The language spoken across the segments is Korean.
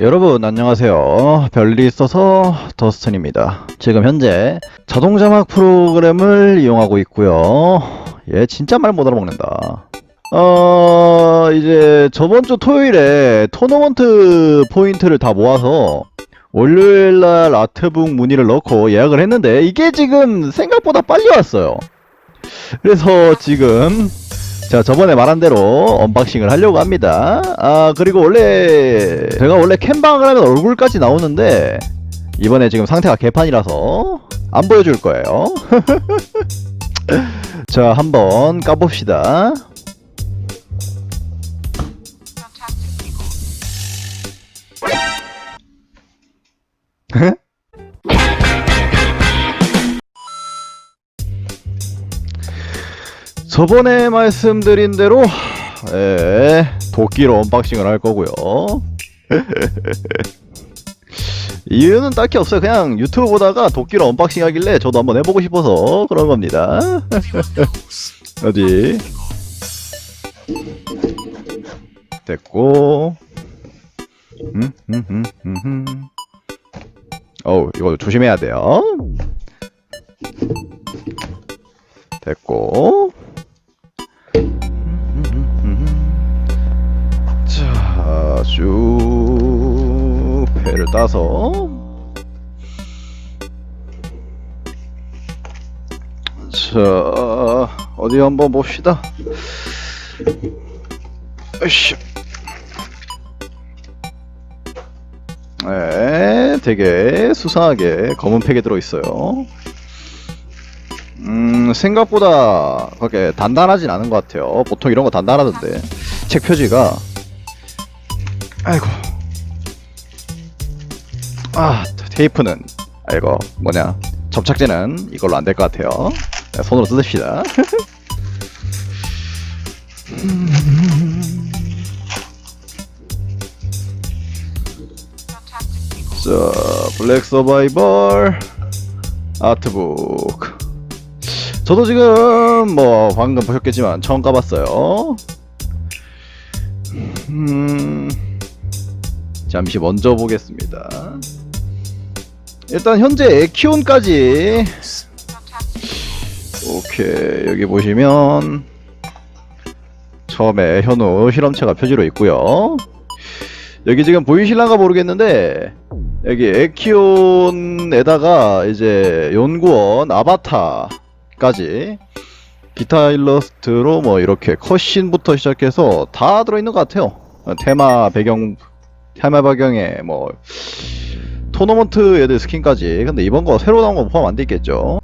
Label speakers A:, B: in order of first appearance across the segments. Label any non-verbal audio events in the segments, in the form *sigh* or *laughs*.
A: 여러분 안녕하세요. 별일이 있어서 더스턴입니다. 지금 현재 자동 자막 프로그램을 이용하고 있고요. 얘 진짜 말 못 알아먹는다. 어 이제 저번 주 토요일에 토너먼트 포인트를 다 모아서 월요일날 아트북 문의를 넣고 예약을 했는데 이게 지금 생각보다 빨리 왔어요. 그래서 지금 자 저번에 말한 대로 언박싱을 하려고 합니다. 아 그리고 원래 제가 원래 캠방을 하면 얼굴까지 나오는데 이번에 지금 상태가 개판이라서 안 보여줄 거예요. *laughs* 자 한번 까봅시다 저번에 말씀드린 대로 에, 도끼로 언박싱을 할 거고요. *laughs* 이유는 딱히 없어요. 그냥 유튜브 보다가 도끼로 언박싱 하길래 저도 한번 해보고 싶어서 그런 겁니다. *laughs* 어디? 됐고. 음, 음, 음, 음, 음. 어우, 이거 조심해야 돼요. 됐고. 따서 자, 어디 한번 봅시다. 으쌰. 네, 되게 수상하게 검은 팩에 들어있어요. 음, 생각보다 그렇게 단단하진 않은 것 같아요. 보통 이런 거 단단하던데. 책 표지가. 아이고. 아, 테이프는, 아이고, 뭐냐. 접착제는 이걸로 안 될 것 같아요. 네, 손으로 뜯읍시다. *laughs* 자, 블랙 서바이벌 아트북. 저도 지금 뭐 방금 보셨겠지만 처음 까봤어요. 음, 잠시 먼저 보겠습니다. 일단 현재 에키온까지 오케이 여기 보시면 처음에 현우 실험체가 표지로 있고요. 여기 지금 보이실란가 모르겠는데 여기 에키온에다가 이제 연구원 아바타까지 기타 일러스트로 뭐 이렇게 컷신부터 시작해서 다 들어있는 것 같아요. 테마 배경 테마 배경에 뭐 토너먼트 애들 스킨까지 근데 이번 거 새로 나온 거 포함 안 돼 있겠죠.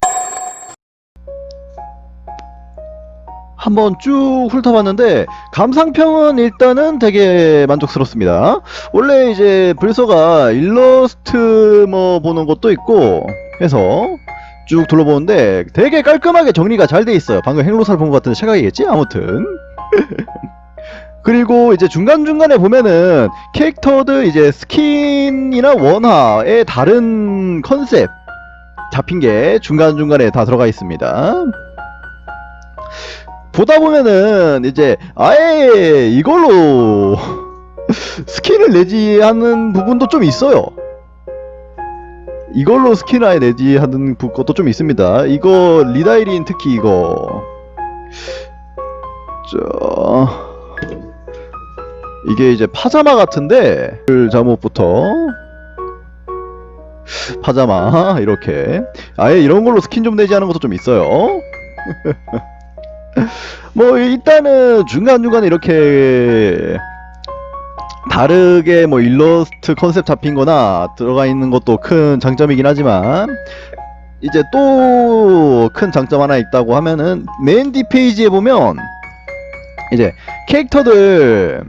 A: 한번 쭉 훑어봤는데 감상평은 일단은 되게 만족스럽습니다. 원래 이제 불서가 일러스트 뭐 보는 것도 있고 해서 쭉 둘러보는데 되게 깔끔하게 정리가 잘 돼 있어요. 방금 행로사를 본 것 같은데 착각이겠지? 아무튼 *laughs* 그리고 이제 중간중간에 보면은 캐릭터들 이제 스킨이나 원화의 다른 컨셉 잡힌 게 중간중간에 다 들어가 있습니다. 보다 보면은 이제 아예 이걸로 *laughs* 스킨을 내지 하는 부분도 좀 있어요. 이걸로 스킨 아예 내지 하는 부- 것도 좀 있습니다. 이거 리다이린 특히 이거 저 이게 이제 파자마 같은데 그 잠옷부터 파자마 이렇게 아예 이런 걸로 스킨 좀 내지 하는 것도 좀 있어요. *laughs* 뭐 일단은 중간중간 이렇게 다르게 뭐 일러스트 컨셉 잡힌 거나 들어가 있는 것도 큰 장점이긴 하지만 이제 또 큰 장점 하나 있다고 하면은 맨 뒷페이지에 보면 이제 캐릭터들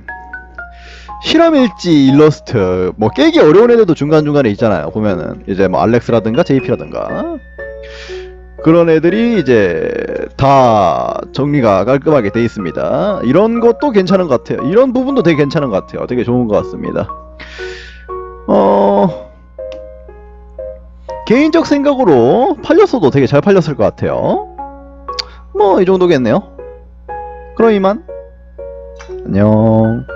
A: 실험일지 일러스트 뭐 깨기 어려운 애들도 중간중간에 있잖아요 보면은 이제 뭐 알렉스라든가 JP라든가 그런 애들이 이제 다 정리가 깔끔하게 돼 있습니다. 이런 것도 괜찮은 것 같아요. 이런 부분도 되게 괜찮은 것 같아요. 되게 좋은 것 같습니다. 어, 개인적 생각으로 팔렸어도 되게 잘 팔렸을 것 같아요. 뭐, 이 정도겠네요. 그럼 이만. 안녕.